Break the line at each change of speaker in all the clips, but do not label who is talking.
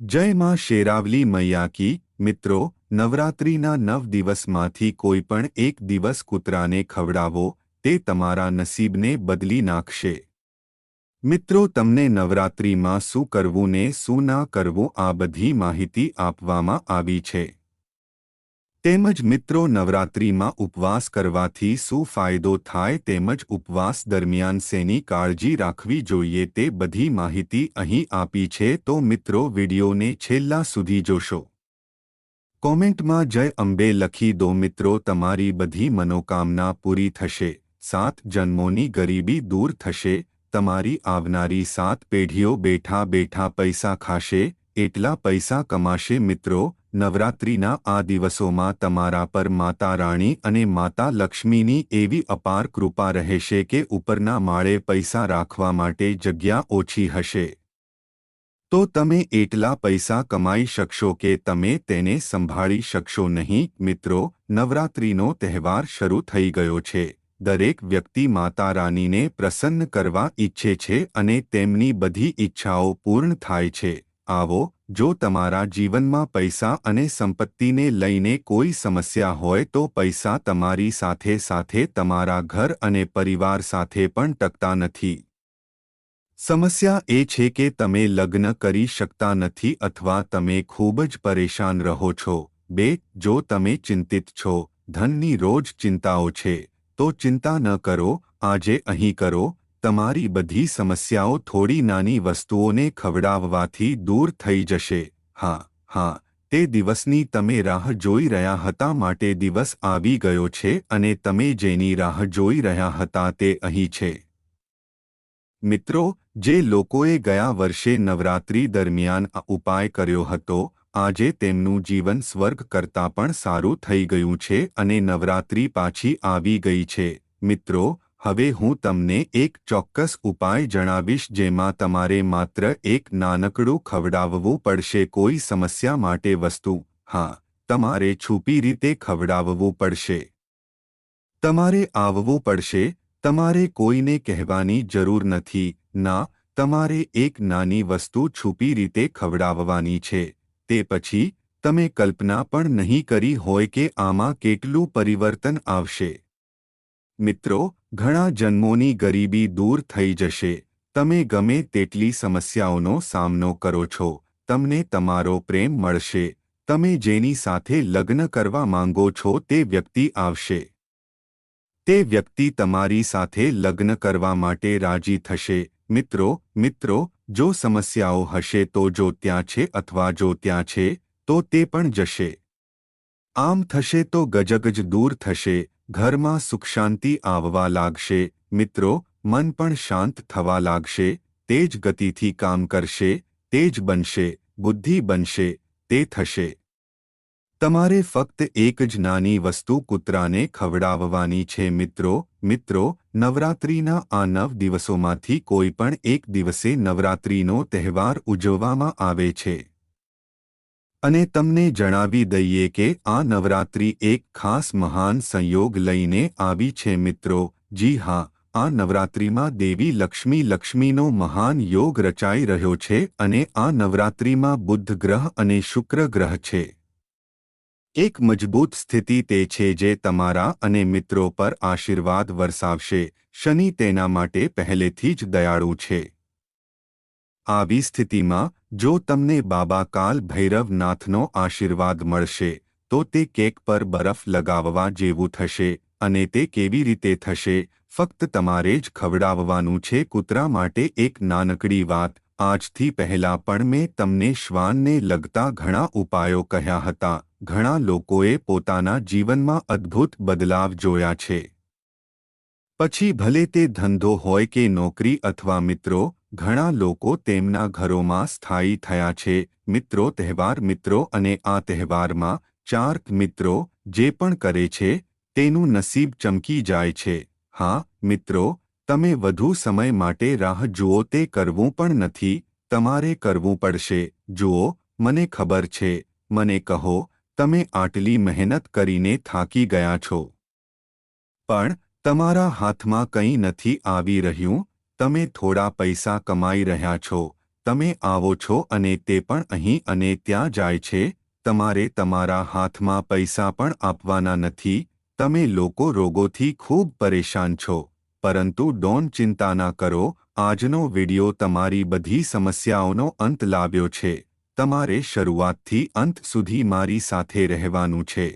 જય માં શેરાવલી મૈયાકી, મિત્રો, નવરાત્રિના નવ દિવસમાંથી કોઈ પણ એક દિવસ કૂતરાને ખવડાવો, તે તમારા નસીબને બદલી નાખશે. મિત્રો, તમને નવરાત્રિમાં શું કરવું ને શું ના કરવું આ બધી માહિતી આપવામાં આવી છે. તેમજ મિત્રો નવરાત્રિમાં ઉપવાસ કરવાથી શું ફાયદો થાય તેમજ ઉપવાસ દરમિયાન શેની કાળજી રાખવી જોઈએ તે બધી માહિતી અહીં આપી છે તો મિત્રો વિડીયોને છેલ્લા સુધી જોશો. કોમેન્ટમાં જય અંબે લખી દો મિત્રો તમારી બધી મનોકામના પૂરી થશે. સાત જન્મોની ગરીબી દૂર થશે. તમારી આવનારી સાત પેઢીઓ બેઠા બેઠા પૈસા ખાશે. એટલા પૈસા કમાશે મિત્રો. નવરાત્રિના આ દિવસોમાં તમારા પર માતા રાણી અને માતા લક્ષ્મીની એવી અપાર કૃપા રહેશે કે ઉપરના માળે પૈસા રાખવા માટે જગ્યા ઓછી હશે. તો તમે એટલા પૈસા કમાઈ શકશો કે તમે તેને સંભાળી શકશો નહીં. મિત્રો, નવરાત્રિનો તહેવાર શરૂ થઈ ગયો છે. દરેક વ્યક્તિ માતા રાણીને પ્રસન્ન કરવા ઈચ્છે છે અને તેમની બધી ઈચ્છાઓ પૂર્ણ થાય છે. આવો, જો તમારા જીવનમાં પૈસા અને સંપત્તિને લઈને કોઈ સમસ્યા હોય તો પૈસા તમારી સાથે સાથે તમારા ઘર અને પરિવાર સાથે પણ ટકતા નથી. સમસ્યા એ છે કે તમે લગ્ન કરી શકતા નથી અથવા તમે ખૂબ જ પરેશાન રહો છો. બે, જો તમે ચિંતિત છો, ધનની રોજ ચિંતાઓ છે, તો ચિંતા ન કરો, આજે અહીં કરો તમારી બધી સમસ્યાઓ થોડી નાની વસ્તુઓને ખવડાવવાથી દૂર થઈ જશે. હા હા, તે દિવસની તમે રાહ જોઈ રહ્યા હતા માટે દિવસ આવી ગયો છે અને તમે જેની રાહ જોઈ રહ્યા હતા તે અહીં છે. મિત્રો, જે લોકોએ ગયા વર્ષે નવરાત્રી દરમિયાન આ ઉપાય કર્યો હતો, આજે તેમનું જીવન સ્વર્ગ કરતાં પણ સારું થઈ ગયું છે અને નવરાત્રી પાછી આવી ગઈ છે. મિત્રો હવે હું તમને એક ચોક્કસ ઉપાય જણાવીશ જેમાં તમારે માત્ર એક નાનકડું ખવડાવવું પડશે કોઈ સમસ્યા માટે વસ્તુ. હા, તમારે છુપી રીતે ખવડાવવું પડશે. તમારે આવવું પડશે, તમારે કોઈને કહેવાની જરૂર નથી. ના, તમારે એક નાની વસ્તુ છુપી રીતે ખવડાવવાની છે. તે પછી, તમે કલ્પના પણ નહીં કરી હોય કે આમાં કેટલું પરિવર્તન આવશે. મિત્રો ઘણા જન્મોની ગરીબી દૂર થઈ જશે. તમે ગમે તેટલી સમસ્યાઓનો સામનો કરો છો, તમને તમારો પ્રેમ મળશે. તમે જેની સાથે લગ્ન કરવા માંગો છો તે વ્યક્તિ આવશે. તે વ્યક્તિ તમારી સાથે લગ્ન કરવા માટે રાજી થશે. મિત્રો મિત્રો, જો સમસ્યાઓ હશે તો જો ત્યાં છે અથવા જો ત્યાં છે, તો તે પણ જશે. આમ થશે તો ગજગજ દૂર થશે. ઘરમાં સુખ શાંતિ આવવા લાગશે, મિત્રો, મન પણ શાંત થવા લાગશે, તે જ ગતિથી કામ કરશે, તે જ બનશે, બુદ્ધિ બનશે, તે થશે. તમારે ફક્ત એક જ નાની વસ્તુ કૂતરાને ખવડાવવાની છે, મિત્રો મિત્રો, નવરાત્રિના આ નવ દિવસોમાંથી કોઈ પણ એક દિવસે નવરાત્રિનો તહેવાર ઉજવવામાં આવે છે. અને તમને જણાવી દઈએ કે આ નવરાત્રિ એક ખાસ મહાન સંયોગ લઈને આવી છે મિત્રો. જી હા, આ નવરાત્રિમાં દેવી લક્ષ્મી લક્ષ્મીનો મહાન યોગ રચાઈ રહ્યો છે અને આ નવરાત્રિમાં બુદ્ધ ગ્રહ અને શુક્ર ગ્રહ છે. એક મજબૂત સ્થિતિ તે છે જે તમારા અને મિત્રો પર આશીર્વાદ વરસાવશે. શનિ તેના માટે પહેલેથી જ દયાળુ છે. આવી સ્થિતિમાં, જો તમને બાબા કાલ ભૈરવનાથનો આશીર્વાદ મળશે, તો તે કેક પર બરફ લગાવવા જેવું થશે, અને તે કેવી રીતે થશે, ફક્ત તમારે જ ખવડાવવાનું છે. કૂતરા માટે એક નાનકડી વાત, આજથી પહેલા પણ મેં તમને શ્વાનને લગતા ઘણા ઉપાયો કહ્યા હતા. ઘણા લોકોએ પોતાના જીવનમાં અદ્ભુત બદલાવ જોયા છે. પછી ભલે તે ધંધો હોય કે નોકરી અથવા મિત્રો ઘણા લોકો તેમના ઘરોમાં સ્થાયી થયા છે. મિત્રો, તહેવાર મિત્રો અને આ તહેવારમાં ચાર મિત્રો જે પણ કરે છે, તેનું નસીબ ચમકી જાય છે. હા, મિત્રો, તમે વધુ સમય માટે રાહ જુઓ તે કરવું પણ નથી, તમારે કરવું પડશે. જુઓ, મને ખબર છે. મને કહો, તમે આટલી મહેનત કરીને થાકી ગયા છો. પણ, તમારા હાથમાં કંઈ નથી આવી રહ્યું તમે થોડા પૈસા કમાઈ રહ્યા છો, તમે આવો છો અને તે પણ અહીં અને ત્યાં જાય છે, તમારે તમારા હાથમાં પૈસા પણ આપવાના નથી, તમે લોકો રોગોથી ખૂબ પરેશાન છો, પરંતુ ડોન ચિંતા ના કરો, આજનો વિડિયો તમારી બધી સમસ્યાઓનો અંત લાવ્યો છે, તમારે શરૂઆતથી અંત સુધી મારી સાથે રહેવાનું છે.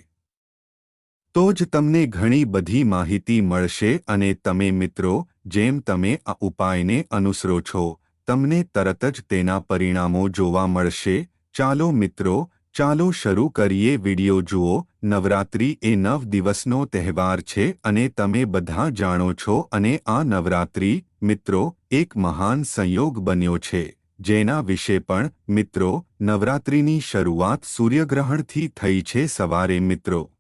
તો જ તમને ઘણી બધી માહિતી મળશે અને તમે મિત્રો જેમ તમે આ ઉપાયને અનુસરો છો તમને તરત જ તેના પરિણામો જોવા મળશે. ચાલો મિત્રો, ચાલો શરૂ કરીએ વિડિયો જુઓ. નવરાત્રિ એ નવ દિવસનો તહેવાર છે અને તમે બધા જાણો છો અને આ નવરાત્રિ, મિત્રો, એક મહાન સંયોગ બન્યો છે. જેના વિશે પણ, મિત્રો, નવરાત્રિની શરૂઆત સૂર્યગ્રહણથી થઈ છે સવારે, મિત્રો.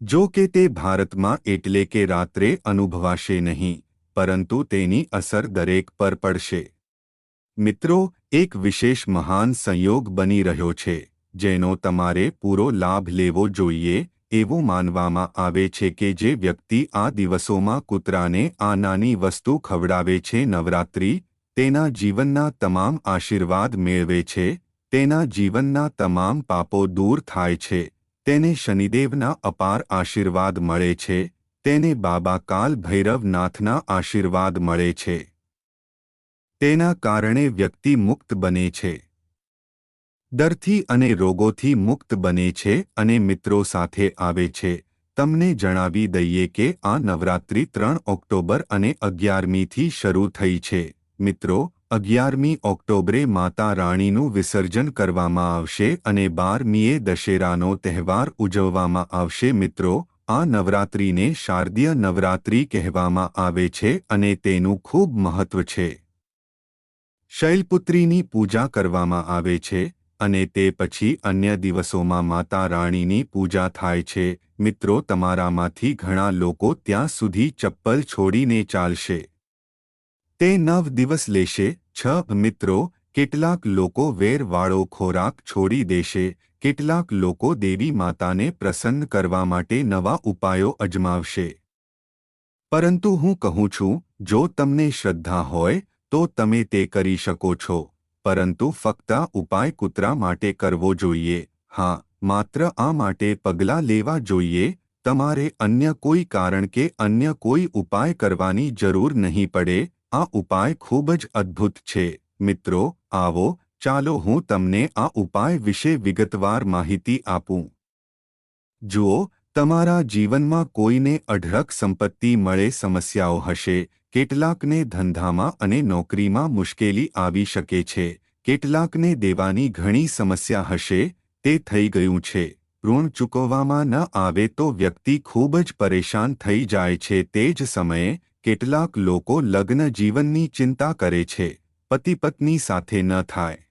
જો કે તે ભારતમાં એટલે કે રાત્રે અનુભવાશે નહીં. પરંતુ તેની અસર દરેક પર પડશે. મિત્રો, એક વિશેષ મહાન સંયોગ બની રહ્યો છે, જેનો તમારે પૂરો લાભ લેવો જોઈએ, એવું માનવામાં આવે છે કે જે વ્યક્તિ આ દિવસોમાં કૂતરાને આ નાની વસ્તુ ખવડાવે છે, નવરાત્રિ, તેના જીવનના તમામ આશીર્વાદ મેળવે છે, તેના જીવનના તમામ પાપો દૂર થાય છે, તેને શનિદેવના અપાર આશીર્વાદ મળે છે તેને બાબા કાલ ભૈરવનાથના આશીર્વાદ મળે છે. તેના કારણે વ્યક્તિ મુક્ત બને છે. દરથી અને રોગોથી મુક્ત બને છે અને મિત્રો સાથે આવે છે. તમને જણાવી દઈએ કે આ નવરાત્રિ ત્રણ ઓક્ટોબર અને અગિયારમીથી શરૂ થઈ છે. મિત્રો, અગિયારમી ઓક્ટોબરે માતા રાણીનું વિસર્જન કરવામાં આવશે અને બારમીએ દશેરાનો તહેવાર ઉજવવામાં આવશે. મિત્રો આ નવરાત્રિને શારદીય નવરાત્રિ કહેવામાં આવે છે અને તેનું ખૂબ મહત્વ છે. શૈલપુત્રીની પૂજા કરવામાં આવે છે અને તે પછી અન્ય દિવસોમાં માતા રાણીની પૂજા થાય છે. મિત્રો, તમારામાંથી ઘણા લોકો ત્યાં સુધી ચપ્પલ છોડીને ચાલશે. તે નવ દિવસ લેશે. છ મિત્રો, કેટલાક લોકો વેરવાળો ખોરાક છોડી દેશે. કેટલાક લોકો દેવી માતાને પ્રસન્ન કરવા માટે નવા ઉપાયો અજમાવશે. પરંતુ હું કહું છું, જો તમને શ્રદ્ધા હોય, તો તમે તે કરી શકો છો, પરંતુ ફક્ત ઉપાય કૂતરા માટે કરવો જોઈએ. હા, માત્ર આ માટે પગલાં લેવા જોઈએ, તમારે અન્ય કોઈ કારણ કે અન્ય કોઈ ઉપાય કરવાની જરૂર નહીં પડે. આ ઉપાય ખૂબ જ અદ્ભુત છે. મિત્રો, આવો ચાલો હું તમને આ ઉપાય વિશે વિગતવાર માહિતી આપું. જુઓ, તમારા જીવનમાં કોઈને અઢળક સંપત્તિ મળે સમસ્યાઓ હશે, કેટલાકને ધંધામાં અને નોકરીમાં મુશ્કેલી આવી શકે છે, કેટલાકને દેવાની ઘણી સમસ્યા હશે, તે થઈ ગયું છે, ઋણ ચૂકવવામાં ન આવે તો વ્યક્તિ ખૂબ જ પરેશાન થઈ જાય છે, તે જ સમયે કેટલાક લોકો લગ્ન જીવનની ચિંતા કરે છે પતિ પત્ની સાથે ન થાય.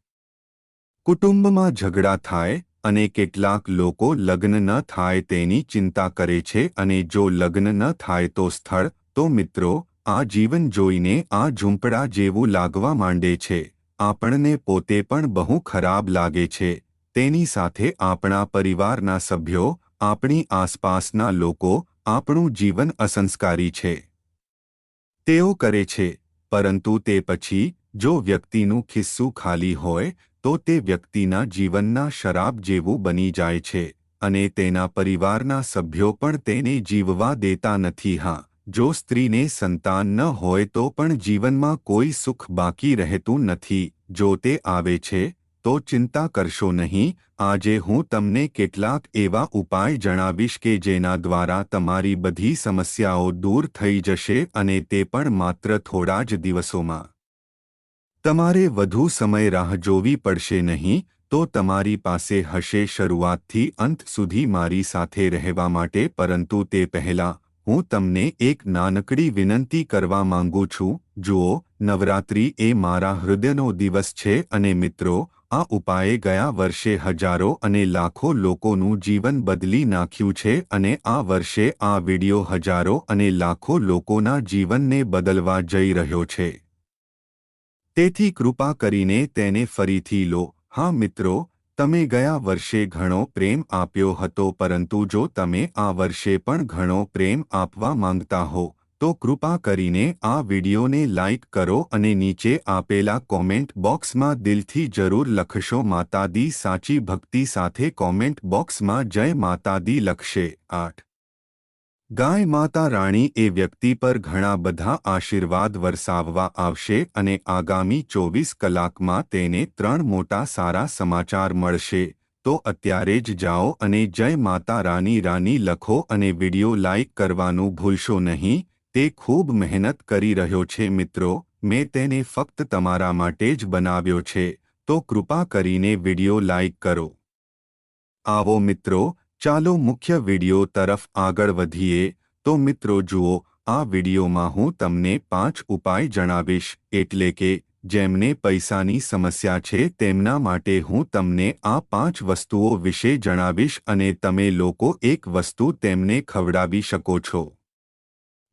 કુટુંબમાં ઝઘડા થાય અને કેટલાક લોકો લગ્ન ન થાય તેની ચિંતા કરે છે અને જો લગ્ન ન થાય તો સ્થળ, તો મિત્રો, આ જીવન જોઈને આ ઝૂંપડા જેવું લાગવા માંડે છે. આપણને પોતે પણ બહુ ખરાબ લાગે છે. તેની સાથે આપણા પરિવારના સભ્યો, આપણી આસપાસના લોકો, આપણું જીવન અસંસ્કારી છે. તેઓ કરે છે, પરંતુ તે પછી, જો વ્યક્તિનું ખિસ્સું ખાલી હોય તો તે વ્યક્તિના જીવનના શરાબ જેવું બની જાય છે અને તેના પરિવારના સભ્યો પણ તેને જીવવા દેતા નથી, હા, જો સ્ત્રીને સંતાન ન હોય તો પણ જીવનમાં કોઈ સુખ બાકી રહેતું નથી, જો તે આવે છે, તો ચિંતા કરશો નહીં, આજે હું તમને કેટલાક એવા ઉપાય જણાવીશ કે જેના દ્વારા તમારી બધી સમસ્યાઓ દૂર થઈ જશે અને તે પણ માત્ર થોડા જ દિવસોમાં. તમારે વધુ સમય રાહ જોવી પડશે નહીં, તો તમારી પાસે હશે શરૂઆતથી અંત સુધી મારી સાથે રહેવા માટે, પરંતુ તે પહેલાં, હું તમને એક નાનકડી વિનંતી કરવા માંગુ છું, જુઓ, નવરાત્રિ એ મારા હૃદયનો દિવસ છે અને મિત્રો, આ ઉપાયે ગયા વર્ષે હજારો અને લાખો લોકોનું જીવન બદલી નાખ્યું છે અને આ વર્ષે આ વિડિયો હજારો અને લાખો લોકોના જીવનને બદલવા જઈ રહ્યો છે. તેથી કૃપા કરીને તેને ફરીથી લો. હા, મિત્રો, તમે ગયા વર્ષે ઘણો પ્રેમ આપ્યો હતો, પરંતુ જો તમે આ વર્ષે પણ ઘણો પ્રેમ આપવા માંગતા હો, તો કૃપા કરીને આ વિડિયોને લાઇક કરો અને નીચે આપેલા કોમેન્ટ બોક્સમાં દિલથી જરૂર લખશો. માતાદી સાચી ભક્તિ સાથે કોમેન્ટ બોક્સમાં જય માતાદી લખશે. આઠ ગાય માતા રાણી એ વ્યક્તિ પર ઘણા બધા આશીર્વાદ વરસાવવા આવશે અને આગામી ચોવીસ કલાકમાં તેને ત્રણ મોટા સારા સમાચાર મળશે. તો અત્યારે જ જાઓ અને જય માતા રાની રાની લખો અને વિડિયો લાઇક કરવાનું ભૂલશો નહીં. તે ખૂબ મહેનત કરી રહ્યો છે મિત્રો. મેં તેને ફક્ત તમારા માટે જ બનાવ્યો છે. તો કૃપા કરીને વિડિયો લાઇક કરો. આવો મિત્રો ચાલો મુખ્ય વિડિયો તરફ આગળ વધીએ. તો મિત્રો, જુઓ, આ વિડિયોમાં હું તમને પાંચ ઉપાય જણાવીશ. એટલે કે, જેમને પૈસાની સમસ્યા છે, તેમના માટે હું તમને આ પાંચ વસ્તુઓ વિશે જણાવીશ અને તમે લોકો એક વસ્તુ તેમને ખવડાવી શકો છો.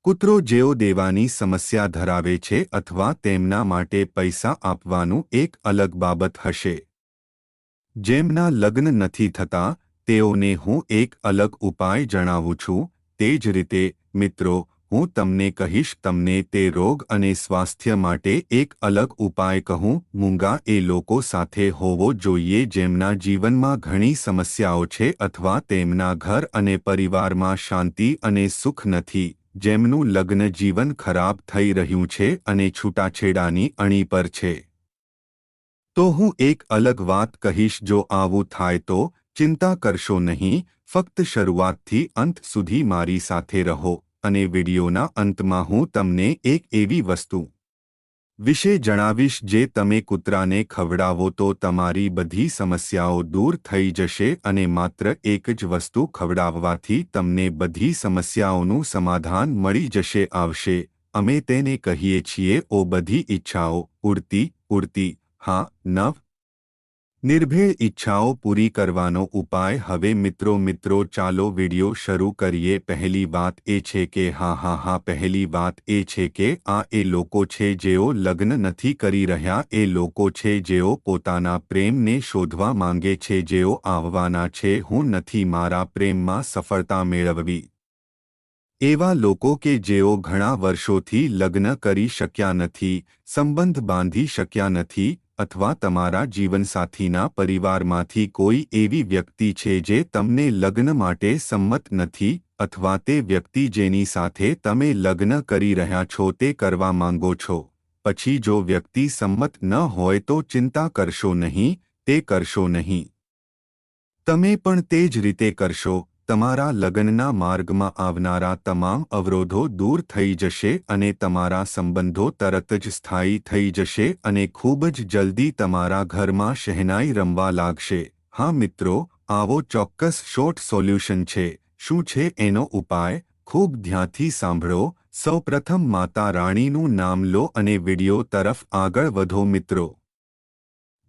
કૂતરો જેઓ દેવાની સમસ્યા ધરાવે છે અથવા તેમના માટે પૈસા આપવાનું એક અલગ બાબત હશે. જેમના લગ્ન નથી થતા તેઓને હું એક અલગ ઉપાય જણાવું છું. તે જ રીતે, મિત્રો, હું તમને કહીશ, તમને તે રોગ અને સ્વાસ્થ્ય માટે એક અલગ ઉપાય કહું. મૂંગા એ લોકો સાથે હોવો જોઈએ જેમના જીવનમાં ઘણી સમસ્યાઓ છે અથવા તેમના ઘર અને પરિવારમાં શાંતિ અને સુખ નથી. જેમનું લગ્ન જીવન ખરાબ થઈ રહ્યું છે અને છૂટાછેડાની અણી પર છે. તો હું એક અલગ વાત કહીશ, જો આવું થાય તો? ચિંતા કરશો નહીં ફક્ત શરૂઆતથી અંત સુધી મારી સાથે રહો અને વિડિયોના અંતમાં હું તમને એક એવી વસ્તુ વિશે જણાવીશ જે તમે કૂતરાને ખવડાવો તો તમારી બધી સમસ્યાઓ દૂર થઈ જશે અને માત્ર એક જ વસ્તુ ખવડાવવાથી તમને બધી સમસ્યાઓનું સમાધાન મળી જશે આવશે અમે તેને કહીએ છીએ ઓ બધી ઈચ્છાઓ ઉડતી ઉડતી હા નવ નિર્ભેળ ઈચ્છાઓ પૂરી કરવાનો ઉપાય હવે મિત્રો મિત્રો ચાલો વિડિયો શરૂ કરીએ. પહેલી વાત એ છે કે હા હા હા, પહેલી વાત એ છે કે આ એ લોકો છે જેઓ લગ્ન નથી કરી રહ્યા. એ લોકો છે જેઓ પોતાના પ્રેમને શોધવા માંગે છે, જેઓ આવવાના છે, હું નથી મારા પ્રેમમાં સફળતા મેળવવી. એવા લોકો કે જેઓ ઘણા વર્ષોથી લગ્ન કરી શક્યા નથી, સંબંધ બાંધી શક્યા નથી અથવા તમારા જીવનસાથીના પરિવારમાંથી કોઈ એવી વ્યક્તિ છે જે તમને લગ્ન માટે સંમત નથી અથવા તે વ્યક્તિ જેની સાથે તમે લગ્ન કરી રહ્યા છો તે કરવા માંગો છો. પછી જો વ્યક્તિ સંમત ન હોય તો ચિંતા કરશો નહીં, તે કરશો નહીં. તમે પણ તે જ રીતે કરશો. તમારા લગ્નના માર્ગમાં આવનારા તમામ અવરોધો દૂર થઈ જશે અને તમારા સંબંધો તરત જ સ્થાયી થઈ જશે અને ખૂબ જ જલ્દી તમારા ઘરમાં શહેનાઈ રમવા લાગશે. હા મિત્રો, આવો ચોક્કસ શોર્ટ સોલ્યુશન છે. શું છે એનો ઉપાય? ખૂબ ધ્યાનથી સાંભળો. સૌપ્રથમ માતા રાણીનું નામ લો અને વિડિયો તરફ આગળ વધો મિત્રો.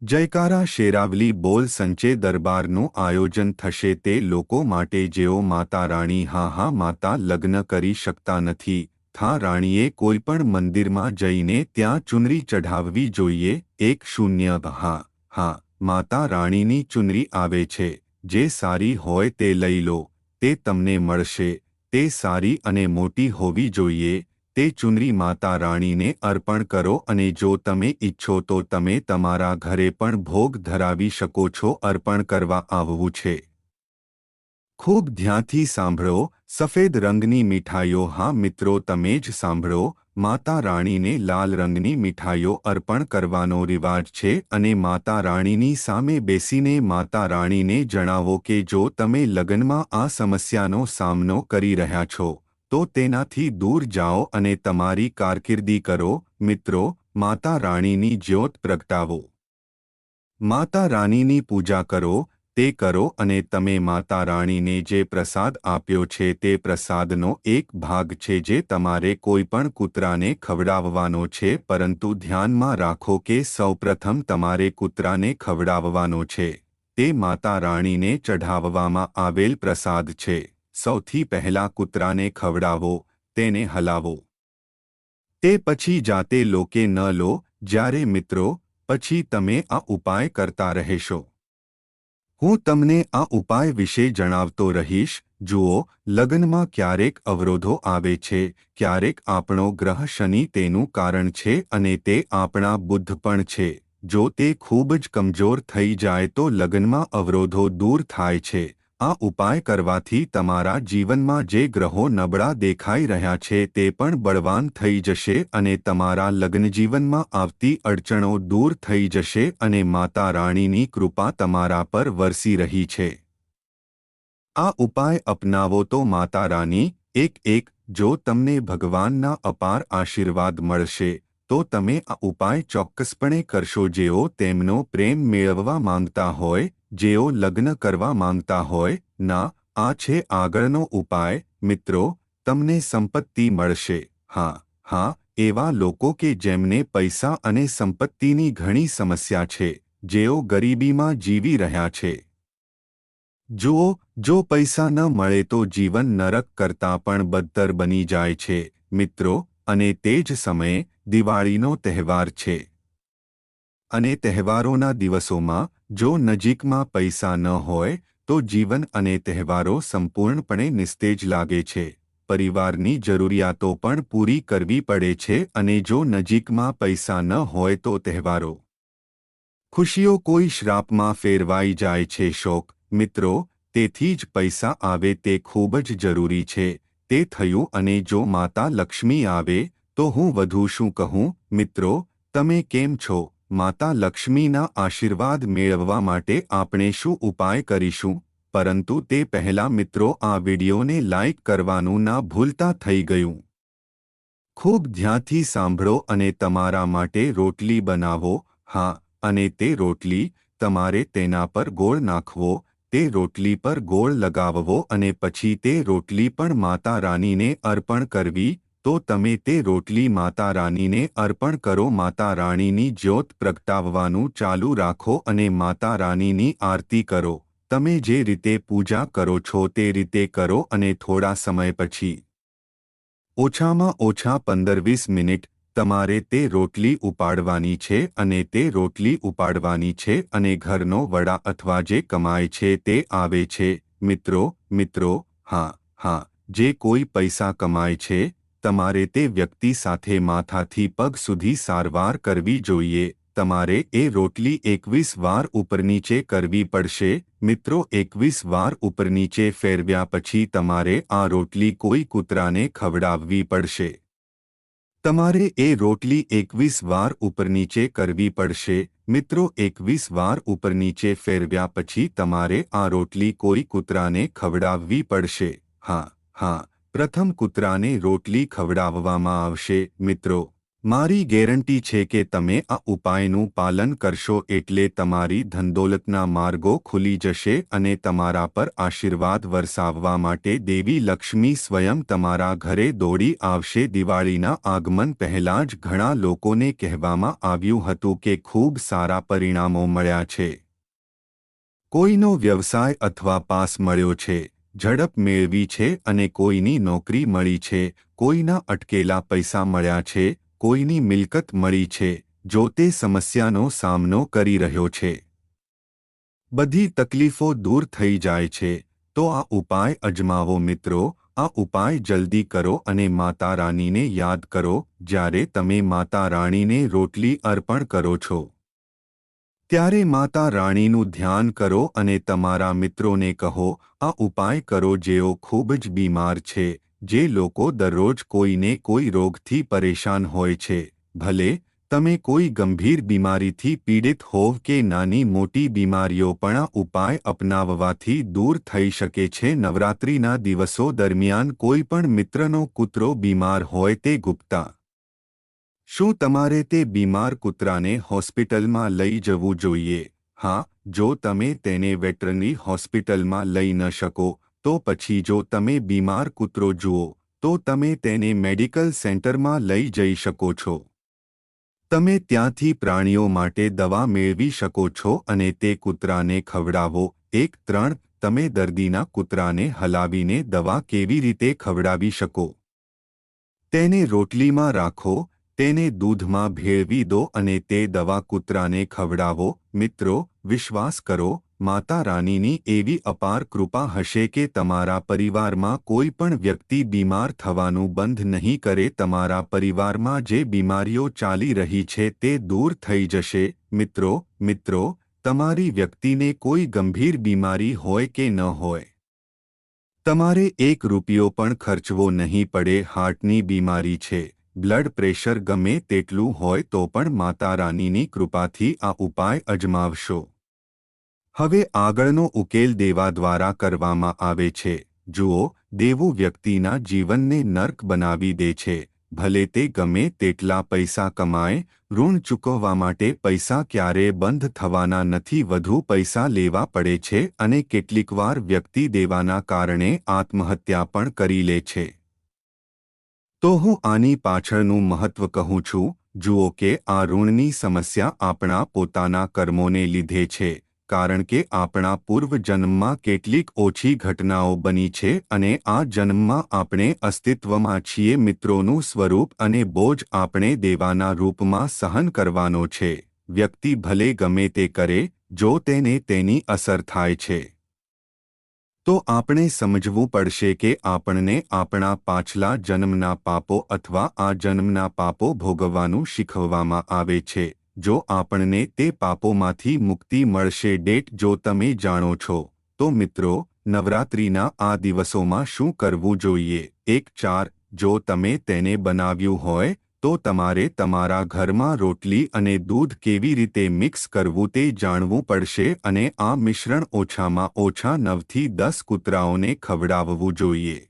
જયકારા શેરાવલી બોલ સંચે દરબારનું આયોજન થશે તે લોકો માટે જેઓ માતા રાણી હા હા માતા લગ્ન કરી શકતા નથી, થા રાણીએ કોઈપણ મંદિરમાં જઈને ત્યાં ચુનરી ચઢાવવી જોઈએ, એક શૂન્ય હા હા, માતા રાણીની ચુનરી આવે છે, જે સારી હોય તે લઈ લો, તે તમને મળશે, તે સારી અને મોટી હોવી જોઈએ તે ચુનરી માતા રાણીને અર્પણ કરો અને જો તમે ઈચ્છો તો તમે તમારા ઘરે પણ ભોગ ધરાવી શકો છો અર્પણ કરવા આવવું છે. ખૂબ ધ્યાનથી સાંભળો, સફેદ રંગની મીઠાઈઓ, હા મિત્રો તમે જ સાંભળો, માતા રાણીને લાલ રંગની મીઠાઈઓ અર્પણ કરવાનો રિવાજ છે અને માતા રાણીની સામે બેસીને માતા રાણીને જણાવો કે જો તમે લગ્નમાં આ સમસ્યાનો સામનો કરી રહ્યા છો તો તેનાથી દૂર જાઓ અને તમારી કારકિર્દી કરો, મિત્રો, માતા રાણીની જ્યોત પ્રગટાવો. માતા રાણીની પૂજા કરો, તે કરો અને તમે માતા રાણીને જે પ્રસાદ આપ્યો છે તે પ્રસાદનો એક ભાગ છે જે તમારે કોઈપણ કૂતરાને ખવડાવવાનો છે, પરંતુ ધ્યાનમાં રાખો કે સૌપ્રથમ તમારે કૂતરાને ખવડાવવાનો છે. તે માતા રાણીને ચઢાવવામાં આવેલ પ્રસાદ છે. સૌથી પહેલા કૂતરાને ખવડાવો, તેને હલાવો. તે પછી જાતે લોકે ન લો, જ્યારે મિત્રો, પછી તમે આ ઉપાય કરતા રહેશો. હું તમને આ ઉપાય વિશે જણાવતો રહીશ, જુઓ, લગ્નમાં ક્યારેક અવરોધો આવે છે, ક્યારેક આપણો ગ્રહ શનિ તેનું કારણ છે અને તે આપણા બુદ્ધ પણ છે. જો તે ખૂબ જ કમજોર થઈ જાય તો લગ્નમાં અવરોધો દૂર થાય છે. આ ઉપાય કરવાથી તમારા જીવનમાં જે ગ્રહો નબળા દેખાઈ રહ્યા છે તે પણ બળવાન થઈ જશે અને તમારા લગ્નજીવનમાં આવતી અડચણો દૂર થઈ જશે અને માતા રાણીની કૃપા તમારા પર વરસી રહી છે. આ ઉપાય અપનાવો તો માતા રાની એક એક, જો તમને ભગવાનના અપાર આશીર્વાદ મળશે, તો તમે આ ઉપાય ચોક્કસપણે કરશો જેઓ તેમનો પ્રેમ મેળવવા માંગતા હોય જેઓ લગ્ન કરવા માંગતા હોય, ના, આ છે આગળનો ઉપાય, મિત્રો, તમને સંપત્તિ મળશે. હા હા, એવા લોકો કે જેમને પૈસા અને સંપત્તિની ઘણી સમસ્યા છે, જેઓ ગરીબીમાં જીવી રહ્યા છે. જુઓ, જો પૈસા ન મળે તો જીવન નરક કરતાં પણ બદતર બની જાય છે, મિત્રો, અને તે જ સમયે દિવાળીનો તહેવાર છે. અને તહેવારોના દિવસોમાં જો નજીકમાં પૈસા ન હોય, તો જીવન અને તહેવારો સંપૂર્ણપણે નિસ્તેજ લાગે છે. પરિવારની જરૂરિયાતો પણ પૂરી કરવી પડે છે અને જો નજીકમાં પૈસા ન હોય તો તહેવારો. ખુશીઓ કોઈ શ્રાપમાં ફેરવાઈ જાય છે. શોક, મિત્રો, તેથી જ પૈસા આવે તે ખૂબ જ જરૂરી છે. તે થયું અને જો માતા લક્ષ્મી આવે, તો હું વધુ શું કહું? મિત્રો, તમે કેમ છો? માતા લક્ષ્મીના આશીર્વાદ મેળવવા માટે આપણે શું ઉપાય કરીશું? પરંતુ તે પહેલા મિત્રો, આ વિડિયોને લાઇક કરવાનું ના ભૂલતા થઈ ગયું. ખૂબ ધ્યાનથી સાંભળો અને તમારા માટે રોટલી બનાવો. હા, અને તે રોટલી તમારે તેના પર ગોળ નાખવો, તે રોટલી પર ગોળ લગાવવો અને પછી તે રોટલી પણ માતા રાનીને અર્પણ કરવી. તો તમે તે રોટલી માતા રાનીને અર્પણ કરો માતા રાણીની જ્યોત પ્રગટાવવાનું ચાલુ રાખો અને માતા રાનીની આરતી કરો. તમે જે રીતે પૂજા કરો છો તે રીતે કરો અને થોડા સમય પછી. ઓછામાં ઓછા પંદર વીસ મિનિટ, તમારે તે રોટલી ઉપાડવાની છે અને તે રોટલી ઉપાડવાની છે અને ઘરનો વડા અથવા જે કમાય છે તે આવે છે. મિત્રો મિત્રો, હા હા, જે કોઈ પૈસા કમાય છે તમારે તે વ્યક્તિ સાથે માથાથી પગ સુધી સારવાર કરવી જોઈએ, તમારે એ રોટલી એકવીસ વાર ઉપર નીચે કરવી પડશે, મિત્રો એકવીસ વાર ઉપર નીચે ફેરવ્યા પછી તમારે આ રોટલી કોઈ કૂતરાને ખવડાવવી પડશે. તમારે એ રોટલી એકવીસ વાર ઉપર નીચે કરવી પડશે, મિત્રો એકવીસ વાર ઉપર નીચે ફેરવ્યા પછી તમારે આ રોટલી કોઈ કૂતરાને ખવડાવવી પડશે. હા હા પ્રથમ કૂતરાને રોટલી ખવડાવવામાં આવશે. મિત્રો, મારી ગેરંટી છે કે તમે આ ઉપાયનું પાલન કરશો એટલે તમારી ધનદોલતના માર્ગો ખુલી જશે અને તમારા પર આશીર્વાદ વરસાવવા માટે દેવી લક્ષ્મી સ્વયં તમારા ઘરે દોડી આવશે. દિવાળીના આગમન પહેલાં જ ઘણા લોકોને કહેવામાં આવ્યું હતું કે ખૂબ સારા પરિણામો મળ્યા છે. કોઈનો વ્યવસાય અથવા પાસ મળ્યો છે. ઝડપ મેળવી છે અને કોઈની નોકરી મળી છે, કોઈના અટકેલા પૈસા મળ્યા છે, કોઈની મિલકત મળી છે, જો તે સમસ્યાનો સામનો કરી રહ્યો છે. બધી તકલીફો દૂર થઈ જાય છે, તો આ ઉપાય અજમાવો મિત્રો, આ ઉપાય જલ્દી કરો અને માતા રાણીને યાદ કરો, જ્યારે તમે માતા રાણીને રોટલી અર્પણ કરો છો. ત્યારે માતા રાણીનું ધ્યાન કરો અને તમારા મિત્રોને કહો, આ ઉપાય કરો જેઓ ખૂબ જ બીમાર છે, જે લોકો દરરોજ કોઈને કોઈ રોગથી પરેશાન હોય છે. ભલે, તમે કોઈ ગંભીર બીમારીથી પીડિત હોવ કે નાની મોટી બીમારીઓ પણ આ ઉપાય અપનાવવાથી દૂર થઈ શકે છે. નવરાત્રિના દિવસો દરમિયાન કોઈ પણ મિત્રનો કૂતરો બીમાર હોય તે ગુપ્તા શું તમારે તે બીમાર કૂતરાને હોસ્પિટલમાં લઈ જવું જોઈએ? હા, જો તમે તેને વેટરનરી હોસ્પિટલમાં લઈ ન શકો, તો પછી જો તમે બીમાર કૂતરો જુઓ, તો તમે તેને મેડિકલ સેન્ટરમાં લઈ જઈ શકો છો. તમે ત્યાંથી પ્રાણીઓ માટે દવા મેળવી શકો છો અને તે કૂતરાને ખવડાવો. એક, ત્રણ, તમે દર્દીના કૂતરાને હલાવીને દવા કેવી રીતે ખવડાવી શકો? તેને રોટલીમાં રાખો તેને દૂધમાં ભેળવી દો અને તે દવા કૂતરાને ખવડાવો. મિત્રો, વિશ્વાસ કરો, માતા રાનીની એવી અપાર કૃપા હશે કે તમારા પરિવારમાં કોઈ પણ વ્યક્તિ બીમાર થવાનું બંધ નહીં કરે. તમારા પરિવારમાં જે બીમારીઓ ચાલી રહી છે તે દૂર થઈ જશે. મિત્રો મિત્રો, તમારી વ્યક્તિને કોઈ ગંભીર બીમારી હોય કે ન હોય, તમારે એક રૂપિયો પણ ખર્ચવો નહીં પડે. હાર્ટની બીમારી છે. બ્લડ પ્રેશર ગમે તેટલું હોય તો પણ માતા રાનીની કૃપાથી આ ઉપાય અજમાવશો. હવે આગળનો ઉકેલ દેવા દ્વારા કરવામાં આવે છે. જુઓ, દેવું વ્યક્તિના જીવનને નર્ક બનાવી દે છે. ભલે તે ગમે તેટલા પૈસા કમાય, ઋણ ચૂકવવા માટે પૈસા ક્યારેય બંધ થવાના નથી, વધુ પૈસા લેવા પડે છે અને કેટલીકવાર વ્યક્તિ દેવાના કારણે આત્મહત્યા પણ કરી લે છે. તો હું આની પાછળનું મહત્વ કહું છું, જુઓ કે આ ઋણની સમસ્યા આપણા પોતાના કર્મોને લીધે છે, કારણ કે આપણા પૂર્વજન્મમાં કેટલીક ઓછી ઘટનાઓ બની છે અને આ જન્મમાં આપણે અસ્તિત્વમાં છીએ મિત્રોનું સ્વરૂપ અને બોજ આપણે દેવાના રૂપમાં સહન કરવાનો છે, વ્યક્તિ ભલે ગમે તે કરે, જો તેને તેની અસર થાય છે. તો આપણે સમજવું પડશે કે આપણને આપણા પાછલા જન્મના પાપો અથવા આ જન્મના પાપો ભોગવવાનું શીખવવામાં આવે છે, જો આપણને તે પાપોમાંથી મુક્તિ મળશે ડેટ જો તમે જાણો છો, તો મિત્રો, નવરાત્રિના આ દિવસોમાં શું કરવું જોઈએ? એક ચાર, જો તમે તેને બનાવ્યું હોય તો તમારે તમારા ઘરમાં રોટલી અને દૂધ કેવી રીતે મિક્સ કરવું તે જાણવું પડશે અને આ મિશ્રણ ઓછામાં ઓછા નવથી દસ કૂતરાઓને ખવડાવવું જોઈએ.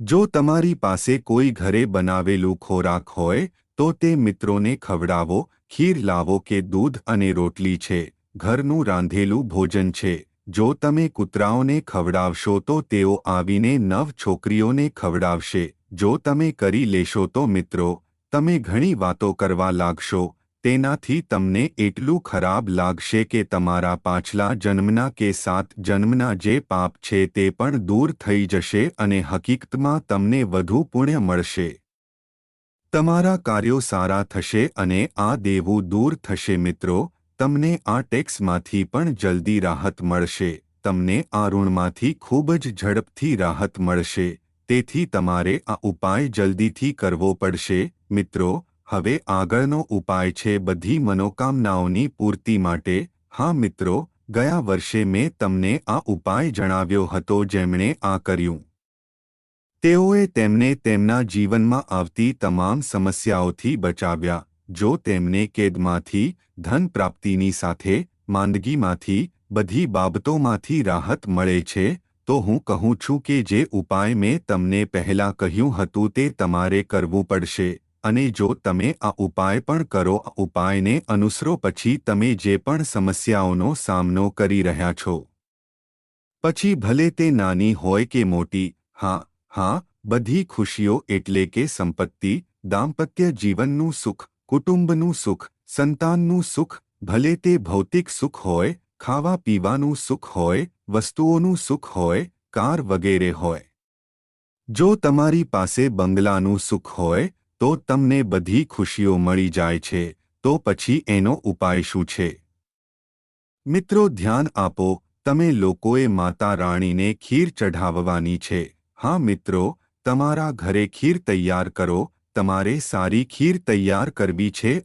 જો તમારી પાસે કોઈ ઘરે બનાવેલું ખોરાક હોય, તો તે મિત્રોને ખવડાવો, ખીર લાવો કે દૂધ અને રોટલી છે, ઘરનું રાંધેલું ભોજન છે. જો તમે કૂતરાઓને ખવડાવશો તો તેઓ આવીને નવ છોકરીઓને ખવડાવશે. જો તમે કરી લેશો તો મિત્રો, તમે ઘણી વાતો કરવા લાગશો. તેનાથી તમને એટલું ખરાબ લાગશે કે તમારા પાછલા જન્મના કે સાત જન્મના જે પાપ છે તે પણ દૂર થઈ જશે અને હકીકતમાં તમને વધુ પુણ્ય મળશે. તમારા કાર્યો સારા થશે અને આ દેવું દૂર થશે મિત્રો. તમને આ ટેક્સમાંથી પણ જલ્દી રાહત મળશે. તમને આ ઋણમાંથી ખૂબ જ ઝડપથી રાહત મળશે. તેથી તમારે આ ઉપાય જલ્દીથી કરવો પડશે. મિત્રો, હવે આગળનો ઉપાય છે બધી મનોકામનાઓની પૂર્તિ માટે. હા મિત્રો, ગયા વર્ષે મેં તમને આ ઉપાય જણાવ્યો હતો જેમણે આ કર્યું. તેઓએ તેમને તેમના જીવનમાં આવતી તમામ સમસ્યાઓથી બચાવ્યા. જો તેમને કેદમાંથી ધન પ્રાપ્તિની સાથે માંદગીમાંથી બધી બાબતોમાંથી રાહત મળે છે, તો હું કહું છું કે જે ઉપાય મેં તમને પહેલાં કહ્યું હતું તે તમારે કરવું પડશે, અને જો તમે આ ઉપાય પણ કરો, આ ઉપાયને અનુસરો પછી તમે જે પણ સમસ્યાઓનો સામનો કરી રહ્યા છો. પછી ભલે તે નાની હોય કે મોટી, હા હા, બધી ખુશીઓ એટલે કે સંપત્તિ, દાંપત્ય જીવનનું સુખ, કુટુંબનું સુખ સંતાનનું સુખ, ભલે તે ભૌતિક સુખ હોય, ખાવા પીવાનું સુખ હોય, વસ્તુઓનું સુખ હોય, કાર વગેરે હોય. જો તમારી પાસે બંગલાનું સુખ હોય, તો તમને બધી ખુશીઓ મળી જાય છે, તો પછી એનો ઉપાય શું છે? મિત્રો ધ્યાન આપો, તમે લોકોએ માતા રાણીને ખીર ચઢાવવાની છે. હા મિત્રો, તમારા ઘરે ખીર તૈયાર કરો, તમારે સારી ખીર તૈયાર કરવી છે